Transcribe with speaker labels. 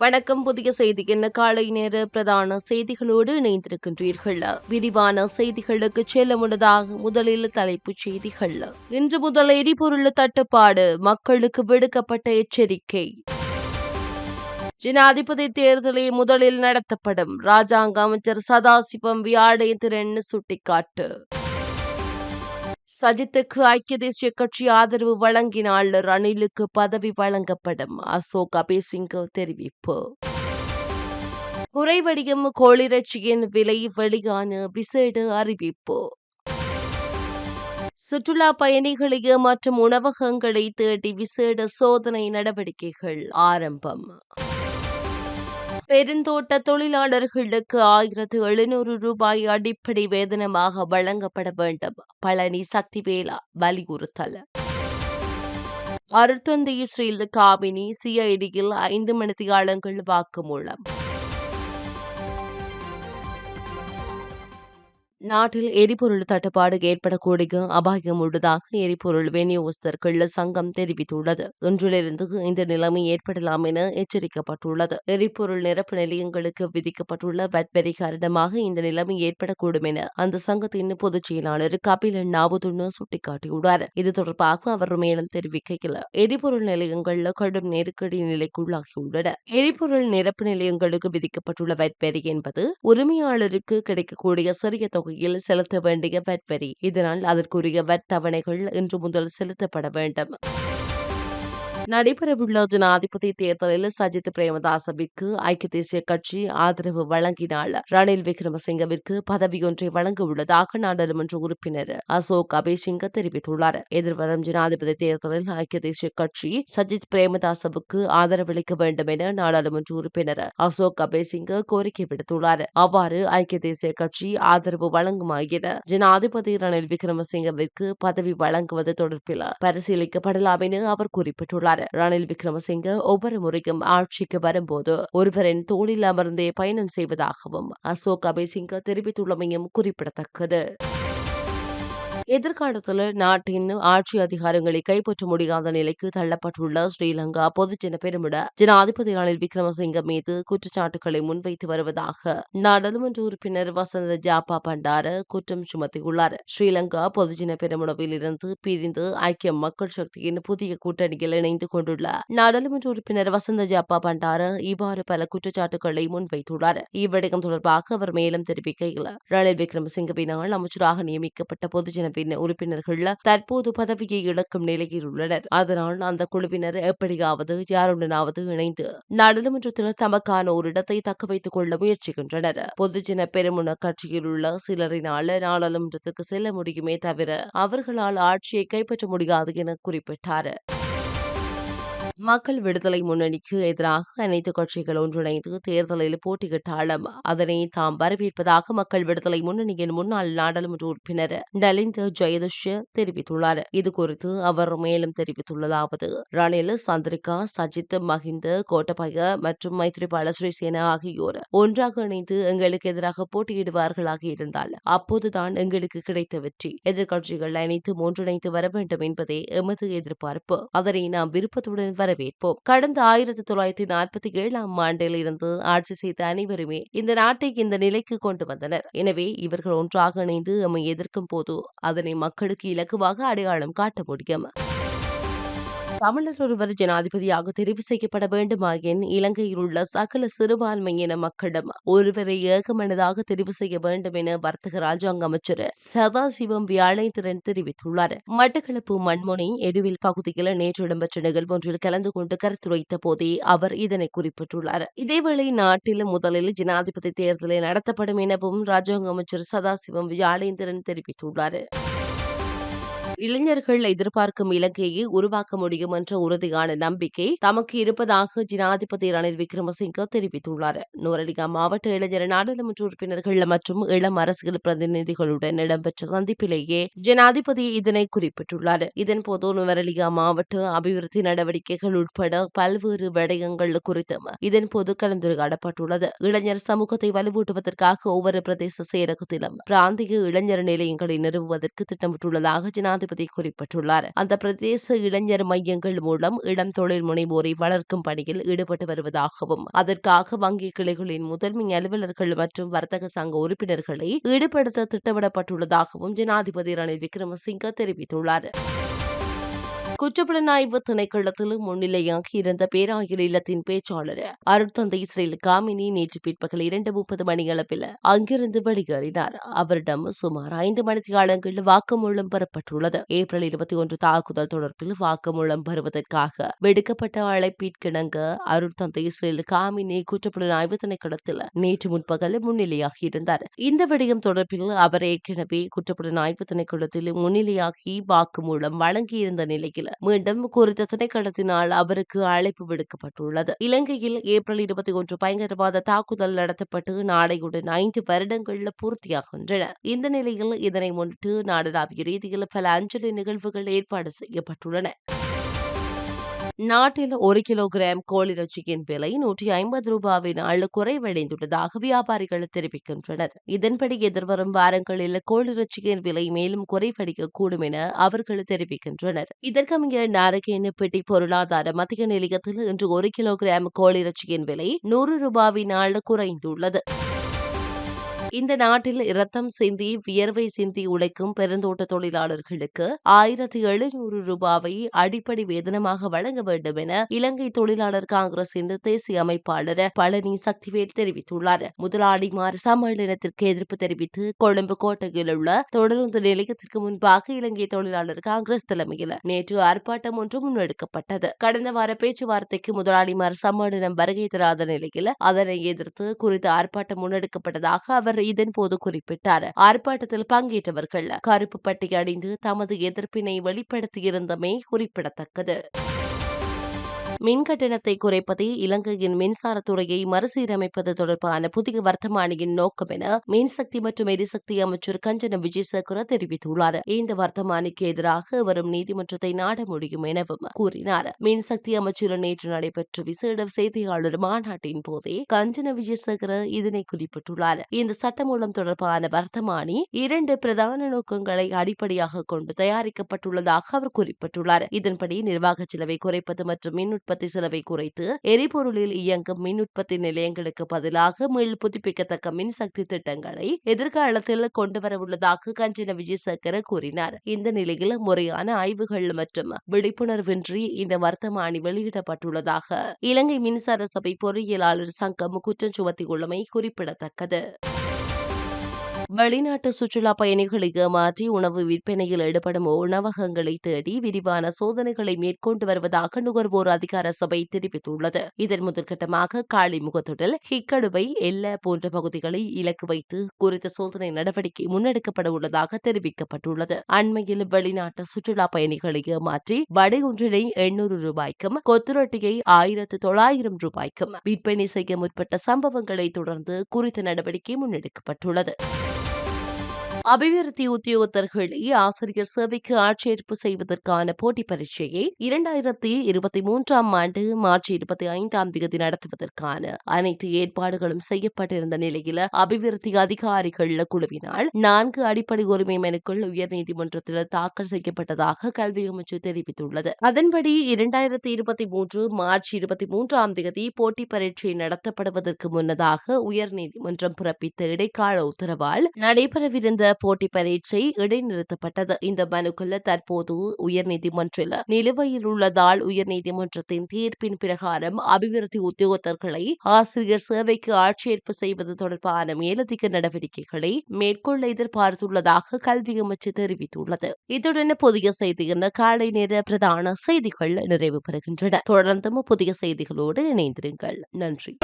Speaker 1: வணக்கம். புதிய செய்தியின் காலை நேர பிரதான செய்திகளோடு இணைந்திருக்கின்றீர்கள். விரிவான செய்திகளுக்கு செல்ல முன்னதாக முதலில் தலைப்புச் செய்திகள். இன்று முதல் எரிபொருள் தட்டுப்பாடு. மக்களுக்கு விடுக்கப்பட்ட எச்சரிக்கை. ஜனாதிபதி தேர்தலை முதலில் நடத்தப்படும். ராஜாங்க அமைச்சர் சதாசிவம் வியாழேந்திரன் சுட்டிக்காட்டு. சஜித்துக்கு ஐக்கிய தேசிய கட்சி ஆதரவு வழங்கினால் ரணிலுக்கு பதவி வழங்கப்படும். அசோக் அபேசிங்க தெரிவிப்பு. குறைவடியும் கோளிறச்சியின் விலை வெளியான விசேட அறிவிப்பு. சுற்றுலா பயணிகளை மற்றும் உணவகங்களை தேடி விசேட சோதனை நடவடிக்கைகள் ஆரம்பம். பெருந்தோட்ட தொழிலாளர்களுக்கு ஆயிரத்து எழுநூறு ரூபாய் அடிப்படை வேதனமாக வழங்கப்பட வேண்டும். பழனி சக்திவேலா வலியுறுத்தல். அருத்தந்தை ஸ்ரீல காவினி சிஐடியில் ஐந்து மணித்தியாளங்கள் வாக்குமூலம். நாட்டில் எரிபொருள் தட்டுப்பாடு ஏற்படக்கூடிய அபாயம் உள்ளதாக எரிபொருள் விநியோகஸ்தர்கள் சங்கம் தெரிவித்துள்ளது. இன்றிலிருந்து இந்த நிலைமை ஏற்படலாம் என எச்சரிக்கப்பட்டுள்ளது. எரிபொருள் நிரப்பு நிலையங்களுக்கு விதிக்கப்பட்டுள்ள வட்வரி காரணமாக இந்த நிலைமை ஏற்படக்கூடும் என அந்த சங்கத்தின் பொதுச் செயலாளர் கபில் நாவுதுன்னு சுட்டிக்காட்டியுள்ளார். இது தொடர்பாக அவர் மேலும் தெரிவிக்கையில் எரிபொருள் நிலையங்கள் கடும் நெருக்கடி நிலைக்குள்ளாகியுள்ளன எரிபொருள் நிரப்பு நிலையங்களுக்கு விதிக்கப்பட்டுள்ள வட்வரி என்பது உரிமையாளருக்கு கிடைக்கக்கூடிய சிறிய தொகை வகையில் செலுத்த வேண்டிய வட் வரி. இதனால் அதற்குரிய வட் தவணைகள் இன்று முதல் செலுத்தப்பட வேண்டும். நடைபெறவுள்ள ஜனாதிபதி தேர்தலில் சஜித் பிரேமதாசவிற்கு ஐக்கிய தேசிய கட்சி ஆதரவு வழங்கினால் ரணில் விக்ரமசிங்கவிற்கு பதவியொன்றை வழங்க உள்ளதாக நாடாளுமன்ற உறுப்பினர் அசோக் அபேசிங்க தெரிவித்துள்ளார். எதிர்வரும் ஜனாதிபதி தேர்தலில் ஐக்கிய தேசிய கட்சி சஜித் பிரேமதாசவுக்கு ஆதரவளிக்க வேண்டும் என நாடாளுமன்ற உறுப்பினர் அசோக் அபேசிங்க கோரிக்கை விடுத்துள்ளார். அவ்வாறு ஐக்கிய தேசிய கட்சி ஆதரவு வழங்குமாயின ஜனாதிபதி ரணில் விக்ரமசிங்கவிற்கு பதவி வழங்குவது தொடர்பில் பரிசீலிக்கப்படலாம் என அவர் குறிப்பிட்டுள்ளார். கூறினார் ரணில் விக்ரமசிங்க ஒவ்வொரு முறையும் ஆட்சிக்கு வரும்போது ஒருவரின் தோளில் அமர்ந்தே பயணம் செய்வதாகவும் அசோக் அபேசிங்க தெரிவித்துள்ளமையும் குறிப்பிடத்தக்கது. எதிர்காலத்தில் நாட்டின் ஆட்சி அதிகாரங்களை கைப்பற்ற முடியாத நிலைக்கு தள்ளப்பட்டுள்ள ஸ்ரீலங்கா பொதுஜன பெருமிட ஜனாதிபதி ரணில் விக்ரமசிங்க மீது குற்றச்சாட்டுகளை முன்வைத்து வருவதாக நாடாளுமன்ற உறுப்பினர் வசந்த ஜாப்பா பண்டார குற்றம் சுமத்தியுள்ளார். ஸ்ரீலங்கா பொதுஜன பெருமிடவில் இருந்து பிரிந்து ஐக்கிய மக்கள் சக்தியின் புதிய கூட்டணியில் இணைந்து கொண்டுள்ள நாடாளுமன்ற உறுப்பினர் வசந்த ஜாப்பா பண்டார இவ்வாறு பல குற்றச்சாட்டுகளை முன்வைத்துள்ளார். இவ்விடயம் தொடர்பாக அவர் மேலும் தெரிவிக்கையில் ரணில் விக்ரமசிங்கவினால் அமைச்சராக நியமிக்கப்பட்ட பொதுஜன குழுவின் உறுப்பினர்கள் தற்போது பதவியை இழக்கும் நிலையில் உள்ளனர். அதனால் அந்த குழுவினர் எப்படியாவது யாருடனாவது இணைந்து நாடாளுமன்றத்தில் தமக்கான ஒரு இடத்தை தக்க வைத்துக் கொள்ள முயற்சிக்கின்றனர். பொதுஜன பெருமுன கட்சியில் உள்ள சிலரினால் நாடாளுமன்றத்திற்கு செல்ல முடியுமே தவிர அவர்களால் ஆட்சியை கைப்பற்ற முடியாது என குறிப்பிட்டார். மக்கள் விடுதலை முன்னணிக்கு எதிராக அனைத்து கட்சிகள் ஒன்றிணைந்து தேர்தலில் போட்டியிட்டாலும் அதனை தாம் வரவேற்பதாக மக்கள் விடுதலை முன்னணியின் முன்னாள் நாடாளுமன்ற உறுப்பினர் நலிந்த ஜெயதுஷ தெரிவித்துள்ளார். இதுகுறித்து அவர் மேலும் தெரிவித்துள்ளதாவது ரணில் சந்திரிகா சஜித் மஹிந்த கோட்டபய மற்றும் மைத்ரிபால ஸ்ரீசேனா ஆகியோர் ஒன்றாக இணைந்து எங்களுக்கு எதிராக போட்டியிடுவார்களாக இருந்தால் அப்போதுதான் எங்களுக்கு கிடைத்த வெற்றி. எதிர்க்கட்சிகள் அனைத்தும் ஒன்றிணைந்து வர வேண்டும் என்பதே எமது எதிர்பார்ப்பு. அதனை நாம் விருப்பத்துடன் வர வரவேற்போம். கடந்த ஆயிரத்தி தொள்ளாயிரத்தி நாற்பத்தி ஏழாம் ஆண்டில் இருந்து ஆட்சி செய்த அனைவருமே இந்த நாட்டை இந்த நிலைக்கு கொண்டு வந்தனர். எனவே இவர்கள் ஒன்றாக இணைந்து நம்மை எதிர்க்கும் போது அதனை மக்களுக்கு இலகுவாக அடையாளம் காட்ட முடியும். தமிழர் ஒருவர் ஜனாதிபதியாக தெரிவு செய்யப்பட வேண்டுமாயின் இலங்கையில் உள்ள சகல சிறுபான்மையின மக்களிடம் ஒருவரை ஏகமனதாக தெரிவு செய்ய வேண்டும் என வர்த்தக ராஜாங்க அமைச்சர் சதாசிவம் வியாழேந்திரன் தெரிவித்துள்ளார். மட்டக்களப்பு மண்முனை எருவில் பகுதியில் நேற்று இடம்பெற்ற நிகழ்வு ஒன்றில் கலந்து கொண்டு கருத்துரைத்த போதே அவர் இதனை குறிப்பிட்டுள்ளார். இதேவேளை நாட்டில் முதலில் ஜனாதிபதி தேர்தலை நடத்தப்படும் எனவும் ராஜாங்க அமைச்சர் சதாசிவம் வியாழேந்திரன் தெரிவித்துள்ளார். இளைஞர்கள் எதிர்பார்க்கும் இலங்கையை உருவாக்க முடியும் என்ற உறுதியான நம்பிக்கை தமக்கு இருப்பதாக ஜனாதிபதி ரணில் விக்ரமசிங்க தெரிவித்துள்ளார். நூரலியா மாவட்ட இளைஞர் நாடாளுமன்ற உறுப்பினர்கள் மற்றும் இளம் அரசியல் பிரதிநிதிகளுடன் இடம்பெற்ற சந்திப்பிலேயே ஜனாதிபதி இதனை குறிப்பிட்டுள்ளார். இதன்போது நுவரலியா மாவட்ட அபிவிருத்தி நடவடிக்கைகள் உட்பட பல்வேறு விடயங்கள் குறித்தும் இதன்போது கலந்துரையாடப்பட்டுள்ளது. இளைஞர் சமூகத்தை வலுவூட்டுவதற்காக ஒவ்வொரு பிரதேச செயலகத்திலும் பிராந்திய இளைஞர் நிலையங்களை நிறுவுவதற்கு திட்டமிட்டுள்ளதாக ஜனாதிபதி ஜனாதிபதி குறிப்பிட்டுள்ளார். அந்த பிரதேச இளைஞர் மையங்கள் மூலம் இளம் தொழில் முனைவோரை வளர்க்கும் பணியில் ஈடுபட்டு வருவதாகவும் அதற்காக வங்கி கிளைகளின் முதன்மை அலுவலர்கள் மற்றும் வர்த்தக சங்க உறுப்பினர்களை ஈடுபடுத்த திட்டமிடப்பட்டுள்ளதாகவும் ஜனாதிபதி ரணில் விக்ரமசிங்க தெரிவித்துள்ளார். குற்றப்புலனாய்வு திணைக்களத்தில் முன்னிலையாகி இருந்த பேராயர் இல்லத்தின் பேச்சாளர் அருட்தந்தை இஸ்ரேல் காமினி நேற்று பிற்பகல் இரண்டு முப்பது மணியளவில் அங்கிருந்து வெளியேறினார். அவரிடம் சுமார் ஐந்து மணித்தியாலங்கள் வாக்குமூலம் பெறப்பட்டுள்ளது. ஏப்ரல் இருபத்தி ஒன்று தாக்குதல் தொடர்பில் வாக்குமூலம் பெறுவதற்காக விடுக்கப்பட்ட அழைப்பிற்கிணங்க அருட்தந்தை இஸ்ரேல் காமினி குற்றப்புலனாய்வு திணைக்களத்தில் நேற்று முன்பகல் முன்னிலையாகியிருந்தார் இந்த விடயம் தொடர்பில் அவர் ஏற்கனவே குற்றப்புலனாய்வு திணைக்களத்தில் முன்னிலையாகி வாக்குமூலம் வழங்கியிருந்த நிலையில் மீண்டும் குறித்த திணைக்களத்தினால் அவருக்கு அழைப்பு விடுக்கப்பட்டுள்ளது. இலங்கையில் ஏப்ரல் இருபத்தி ஒன்று பயங்கரவாத தாக்குதல் நடத்தப்பட்டு நாடையுடன் ஐந்து வருடங்கள் பூர்த்தியாகின்றன. இந்த நிலையில் இதனை முன்னிட்டு நாடளாவிய ரீதியில் பல அஞ்சலி நிகழ்வுகள் ஏற்பாடு செய்யப்பட்டுள்ளன. நாட்டில் ஒரு கிலோகிராம் கோழிறச்சியின் விலை நூற்றி ஐம்பது ரூபாவினால் குறைவடைந்துள்ளதாக வியாபாரிகள் தெரிவிக்கின்றனர். இதன்படி எதிர்வரும் வாரங்களில் கோழிறச்சியின் விலை மேலும் குறைவடையக்கூடும் என அவர்கள் தெரிவிக்கின்றனர். இதற்கமைய நாரகேன பெட்டி பொருளாதார மத்திய நிலையத்தில் இன்று ஒரு கிலோகிராம் கோழிறச்சியின் விலை நூறு ரூபாவினால் குறைந்துள்ளது. இந்த நாட்டில் இரத்தம் சிந்தி வியர்வை சிந்தி உழைக்கும் பெருந்தோட்ட தொழிலாளர்களுக்கு ஆயிரத்தி எழுநூறு ரூபாவை அடிப்படை வேதனமாக வழங்க வேண்டும் என இலங்கை தொழிலாளர் காங்கிரசின் தேசிய அமைப்பாளர் பழனி சக்திவேல் தெரிவித்துள்ளார். முதலாளிமார் சம்மேளனத்திற்கு எதிர்ப்பு தெரிவித்து கொழும்பு கோட்டையில் உள்ள தொடருந்து நிலையத்திற்கு முன்பாக இலங்கை தொழிலாளர் காங்கிரஸ் தலைமையில் நேற்று ஆர்ப்பாட்டம் ஒன்று முன்னெடுக்கப்பட்டது. கடந்த வார பேச்சுவார்த்தைக்கு முதலாளிமார் சம்மேளனம் வருகை தராத நிலையில் அதனை எதிர்த்து குறித்த ஆர்ப்பாட்டம் முன்னெடுக்கப்பட்டதாக அவர் இதன்போது குறிப்பிட்டார். ஆர்ப்பாட்டத்தில் பங்கேற்றவர்கள் கருப்பு பட்டி அணிந்து தமது எதிர்ப்பினை வெளிப்படுத்தியிருந்தமை குறிப்பிடத்தக்கது. மின் கட்டணத்தை குறைப்பதே இலங்கையின் மின்சாரத்துறையை மறுசீரமைப்பது தொடர்பான புதிய வர்த்தமானியின் நோக்கம் என மின்சக்தி மற்றும் எரிசக்தி அமைச்சர் கஞ்சன விஜயசேகர தெரிவித்துள்ளார். இந்த வர்த்தமானிக்கு எதிராக வரும் நீதிமன்றத்தை நாட முடியும் எனவும் கூறினார். மின்சக்தி அமைச்சர் நேற்று நடைபெற்ற விசேட செய்தியாளர் மாநாட்டின் போதே கஞ்சன விஜயசேகர இதனை குறிப்பிட்டுள்ளார். இந்த சட்டமூலம் தொடர்பான வர்த்தமானி இரண்டு பிரதான நோக்கங்களை அடிப்படையாக கொண்டு தயாரிக்கப்பட்டுள்ளதாக அவர் குறிப்பிட்டுள்ளார். இதன்படி நிர்வாக செலவை குறைப்பது மற்றும் மின் உற்பத்தி செலவை குறைத்து எரிபொருளில் இயங்கும் மின் உற்பத்தி நிலையங்களுக்கு பதிலாக மீள் புதுப்பிக்கத்தக்க மின்சக்தி திட்டங்களை எதிர்காலத்தில் கொண்டுவரவுள்ளதாக கஞ்சன விஜயசேகர கூறினார். இந்த நிலையில் முறையான ஆய்வுகள் மற்றும் விழிப்புணர்வின்றி இந்த வர்த்தமானி வெளியிடப்பட்டுள்ளதாக இலங்கை மின்சார சபை பொறியியலாளர் சங்கம் குற்றம் சுமத்தியுள்ளமை குறிப்பிடத்தக்கது. வெளிநாட்டு சுற்றுலா பயணிகளை ஏமாற்றி உணவு விற்பனையில் ஈடுபடும் உணவகங்களை தேடி விரிவான சோதனைகளை மேற்கொண்டு வருவதாக நுகர்வோர் அதிகார சபை தெரிவித்துள்ளது. இதன் முதற்கட்டமாக காளிமுகத்துடல் ஹிக்கடுவை எல்ல போன்ற பகுதிகளை இலக்கு வைத்து குறித்த சோதனை நடவடிக்கை முன்னெடுக்கப்பட உள்ளதாக தெரிவிக்கப்பட்டுள்ளது. அண்மையில் வெளிநாட்டு சுற்றுலா பயணிகளை ஏமாற்றி வடை ஒன்றினை எண்ணூறு ரூபாய்க்கும் கொத்துரொட்டியை ஆயிரத்து தொள்ளாயிரம் ரூபாய்க்கும் விற்பனை செய்ய முற்பட்ட சம்பவங்களை தொடர்ந்து குறித்த நடவடிக்கை முன்னெடுக்கப்பட்டுள்ளது. அபிவிருத்தி உத்தியோகத்தர்களை ஆசிரியர் சேவைக்கு ஆட்சேர்ப்பு செய்வதற்கான போட்டி பரீட்சையை இரண்டாயிரத்தி இருபத்தி மூன்றாம் ஆண்டு மார்ச் இருபத்தி ஐந்தாம் தேதி நடத்துவதற்கான அனைத்து ஏற்பாடுகளும் செய்யப்பட்டிருந்த நிலையில் அபிவிருத்தி அதிகாரிகள் குழுவினால் நான்கு அடிப்படை உரிமை மனுக்கள் உயர்நீதிமன்றத்தில் தாக்கல் செய்யப்பட்டதாக கல்வி அமைச்சு தெரிவித்துள்ளது. அதன்படி இரண்டாயிரத்தி இருபத்தி மூன்று மார்ச் இருபத்தி மூன்றாம் தேதி போட்டி பரீட்சை நடத்தப்படுவதற்கு முன்னதாக உயர்நீதிமன்றம் பிறப்பித்த இடைக்கால உத்தரவால் நடைபெறவிருந்த போட்டி பரீட்சை இடைநிறுத்தப்பட்டது. இந்த மனுக்கள் தற்போது உயர்நீதிமன்றில் நிலுவையில் உள்ளதால் உயர்நீதிமன்றத்தின் தீர்ப்பின் பிரகாரம் அபிவிருத்தி உத்தியோகத்தர்களை ஆசிரியர் சேவைக்கு ஆட்சேர்ப்பு செய்வது தொடர்பான மேலதிக நடவடிக்கைகளை மேற்கொள்ள எதிர்பார்த்துள்ளதாக கல்வி அமைச்சு தெரிவித்துள்ளது. இத்துடன் புதிய செய்தியின் காலை நேர பிரதான செய்திகள் நிறைவு பெறுகின்றன. தொடர்ந்தும் புதிய செய்திகளோடு இணைந்திருங்கள். நன்றி.